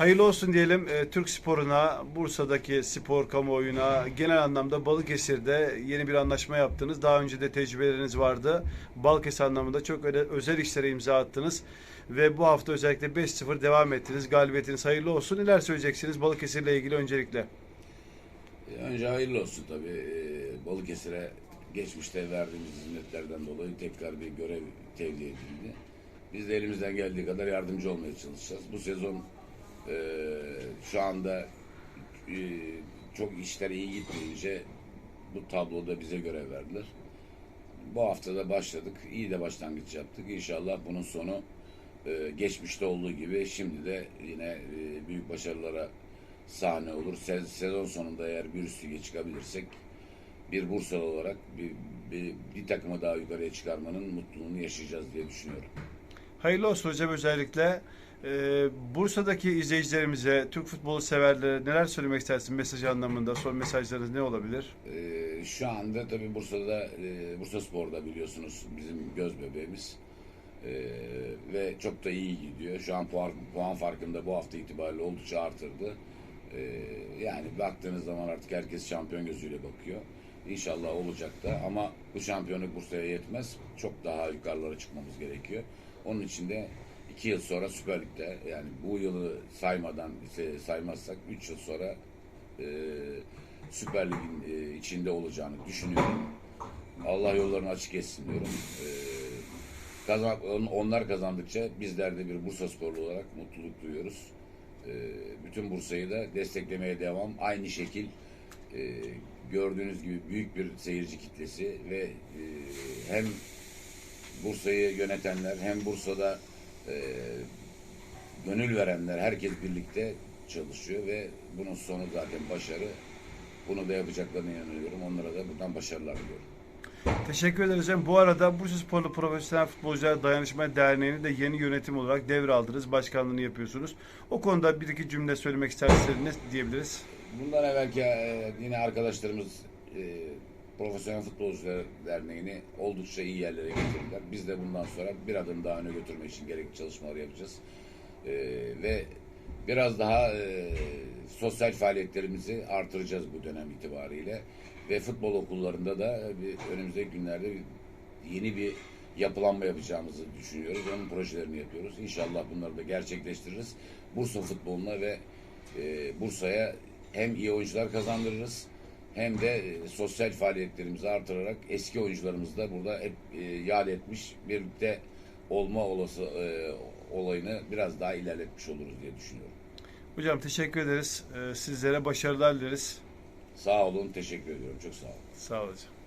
Hayırlı olsun diyelim e, Türk sporuna, Bursa'daki spor kamuoyuna, genel anlamda Balıkesir'de yeni bir anlaşma yaptınız. Daha önce de tecrübeleriniz vardı. Balıkesir anlamında çok öyle, özel işlere imza attınız. Ve bu hafta özellikle 5-0 devam ettiniz. Galibiyetiniz hayırlı olsun. Neler söyleyeceksiniz Balıkesir'le ilgili öncelikle? E, Önce hayırlı olsun tabii. Ee, Balıkesir'e geçmişte verdiğimiz hizmetlerden dolayı tekrar bir görev tevdi edildi. Biz de elimizden geldiği kadar yardımcı olmaya çalışacağız. Bu sezon e, şu anda e, çok işler iyi gitmeyince bu tabloda bize görev verdiler. Bu hafta da başladık. İyi de başlangıç yaptık. İnşallah bunun sonu e, geçmişte olduğu gibi şimdi de yine e, büyük başarılara sahne olur. Se- sezon sonunda eğer bir üst lige çıkabilirsek bir Bursalı olarak bir, bir, bir takımı daha yukarıya çıkarmanın mutluluğunu yaşayacağız diye düşünüyorum. Hayırlı olsun hocam özellikle. E, Bursa'daki izleyicilerimize, Türk futbolu severlere neler söylemek istersin mesaj anlamında? Son mesajlarınız ne olabilir? Ee, şu anda tabii Bursa'da, e, Bursa Spor'da biliyorsunuz bizim göz bebeğimiz. Ee, ve çok da iyi gidiyor. Şu an puan, puan farkında bu hafta itibariyle oldukça artırdı. Ee, yani baktığınız zaman artık herkes şampiyon gözüyle bakıyor. İnşallah olacak da ama bu şampiyonluk Bursa'ya yetmez. Çok daha yukarılara çıkmamız gerekiyor. Onun için de iki yıl sonra Süper Lig'de yani bu yılı saymadan saymazsak üç yıl sonra e, Süper Lig'in e, içinde olacağını düşünüyorum. Allah yollarını açık etsin diyorum. E, kazan, on- onlar kazandıkça bizler de bir Bursa sporlu olarak mutluluk duyuyoruz. E, bütün Bursa'yı da desteklemeye devam. Aynı şekil e, gördüğünüz gibi büyük bir seyirci kitlesi ve e, hem Bursa'yı yönetenler hem Bursa'da e, gönül verenler herkes birlikte çalışıyor ve bunun sonu zaten başarı. Bunu da yapacaklarına inanıyorum. Onlara da buradan başarılar diliyorum. Teşekkür ederiz hocam. Bu arada Bursa Sporlu Profesyonel Futbolcular Dayanışma Derneği'ni de yeni yönetim olarak devraldınız. Başkanlığını yapıyorsunuz. O konuda bir iki cümle söylemek isterseniz ne diyebiliriz? Bundan evvelki e, yine arkadaşlarımız e, Profesyonel Futbolcular Derneği'ni oldukça iyi yerlere getirdiler. Biz de bundan sonra bir adım daha öne götürmek için gerekli çalışmalar yapacağız. E, ve biraz daha e, sosyal faaliyetlerimizi artıracağız bu dönem itibariyle. Ve futbol okullarında da bir, önümüzdeki günlerde yeni bir yapılanma yapacağımızı düşünüyoruz. Onun projelerini yapıyoruz. İnşallah bunları da gerçekleştiririz. Bursa futboluna ve e, Bursa'ya hem iyi oyuncular kazandırırız hem de e, sosyal faaliyetlerimizi artırarak eski oyuncularımızı da burada hep e, yad etmiş birlikte olma olası e, olayını biraz daha ilerletmiş oluruz diye düşünüyorum. Hocam teşekkür ederiz. Ee, Sizlere başarılar dileriz. Sağ olun, teşekkür ediyorum. Çok sağ olun. Sağ olun hocam.